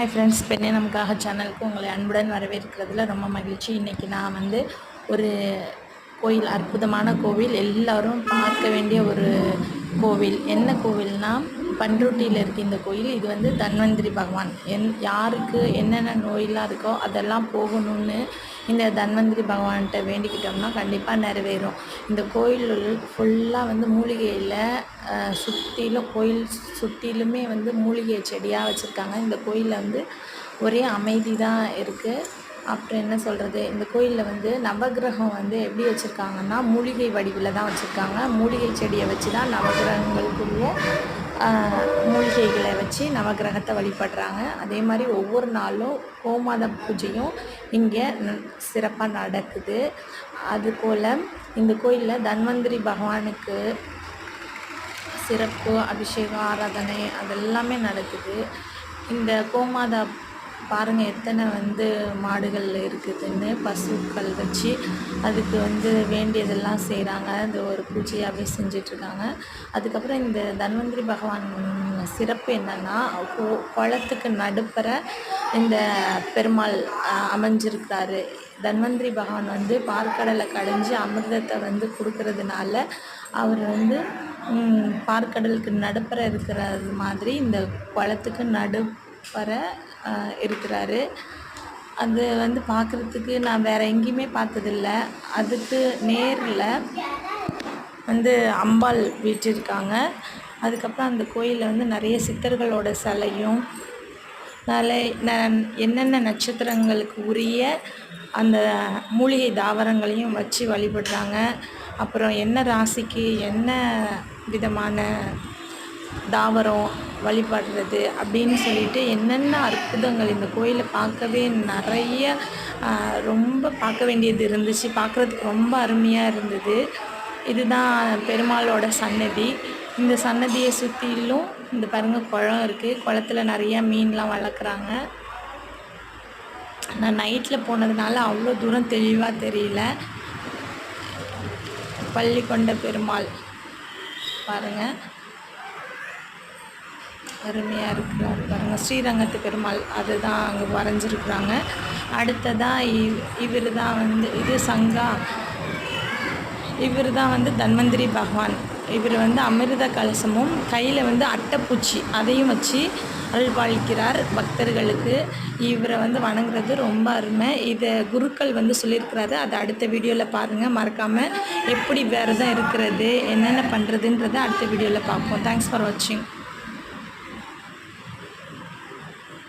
Hi friends பெண்ணே நமக்காக சேனலுக்கு உங்களை அன்புடன் வரவேற்கிறதுல ரொம்ப மகிழ்ச்சி. இன்றைக்கி நான் வந்து ஒரு கோயில் அற்புதமான கோவில். எல்லாரும் பார்க்க வேண்டிய ஒரு கோவில். என்ன கோவில்னா பண்ருட்டியில் இருக்குது இந்த கோயில். இது வந்து தன்வந்திரி பகவான். என் யாருக்கு என்னென்ன நோயெலாம் இருக்கோ அதெல்லாம் போகணும்னு இந்த தன்வந்திரி பகவான்கிட்ட வேண்டிக்கிட்டோம்னா கண்டிப்பாக நிறைவேறும். இந்த கோயில் ஃபுல்லாக வந்து மூலிகையில் சுற்றிலும் கோயில் சுற்றிலுமே வந்து மூலிகை செடியாக வச்சுருக்காங்க. இந்த கோயிலில் வந்து ஒரே அமைதி தான் இருக்குது அப்புறம் என்ன சொல்கிறது இந்த கோயிலில் வந்து நவகிரகம் வந்து எப்படி வச்சுருக்காங்கன்னா மூலிகை வடிவில் தான் வச்சுருக்காங்க. மூலிகை செடியை வச்சு தான் நவகிரகங்களுக்குரிய மூலிகைகளை வச்சு நவகிரகத்தை வழிபடுறாங்க. அதே மாதிரி ஒவ்வொரு நாளும் கோமாத பூஜையும் இங்கே சிறப்பாக நடக்குது. அதுபோல் இந்த கோயிலில் தன்வந்திரி பகவானுக்கு சிறப்பு அபிஷேகம் ஆராதனை அதெல்லாமே நடக்குது. இந்த கோமாதா பாருங்கள் எத்தனை வந்து மாடுகள் இருக்குதுன்னு பசுக்கள் வச்சு அதுக்கு வந்து வேண்டியதெல்லாம் செய்கிறாங்க இந்த ஒரு பூஜையாகவே செஞ்சிட்ருக்காங்க. அதுக்கப்புறம் இந்த தன்வந்திரி பகவான் சிறப்பு என்னென்னா குளத்துக்கு நடுப்புற இந்த பெருமாள் அமைஞ்சிருக்கிறாரு. தன்வந்திரி பகவான் வந்து பார்க்கடலை கடைஞ்சி அமிர்தத்தை வந்து கொடுக்கறதுனால அவர் வந்து பார்க்கடலுக்கு நடுப்புற இருக்கிறது மாதிரி இந்த குளத்துக்கு நடு வர இருக்கிறாரு. அது வந்து பார்க்குறதுக்கு நான் வேறு எங்கேயுமே பார்த்ததில்ல. அதுக்கு நேரில் வந்து அம்பாள் வீற்றிருக்காங்க அதுக்கப்புறம் அந்த கோயிலில் வந்து நிறைய சித்தர்களோட சிலையும் நலை ந என்னென்ன நட்சத்திரங்களுக்கு உரிய அந்த மூலிகை தாவரங்களையும் வச்சு வழிபடுறாங்க. அப்புறம் என்ன ராசிக்கு என்ன விதமான தாவரம் வழிபடுறது அப்படின்னு சொல்லிட்டு என்னென்ன அற்புதங்கள் இந்த கோயிலை பார்க்கவே நிறைய ரொம்ப பார்க்க வேண்டியது இருந்துச்சு. பார்க்குறதுக்கு ரொம்ப அருமையாக இருந்தது. இதுதான் பெருமாளோட சன்னதி. இந்த சன்னதியை சுற்றிலும் இந்த பாருங்கள் குளம் இருக்குது குளத்துல நிறையா மீன்லாம் வளர்க்குறாங்க. நான் நைட்டில் போனதுனால அவ்வளோ தூரம் தெளிவாக தெரியல. பள்ளி கொண்ட பெருமாள் பாருங்கள் அருமையாக இருக்கிறார். பாருங்கள் ஸ்ரீரங்கத்து பெருமாள் அதுதான் அங்கே வரைஞ்சிருக்குறாங்க. அடுத்ததாக இவ் இவர் தான் வந்து இது சங்கா. இவர் தான் வந்து தன்வந்திரி பகவான். இவர் வந்து அமிர்த கலசமும் கையில் வந்து அட்டைப்பூச்சி அதையும் வச்சு அருள்பாலிக்கிறார் பக்தர்களுக்கு. இவரை வந்து வணங்குறது ரொம்ப அருமை. இதை குருக்கள் வந்து சொல்லியிருக்கிறாரு. அதை அடுத்த வீடியோவில் பாருங்கள் மறக்காமல் எப்படி விரதம் இருக்கிறது என்னென்ன பண்ணுறதுன்றதை அடுத்த வீடியோவில் பார்ப்போம். தேங்க்ஸ் ஃபார் வாட்சிங்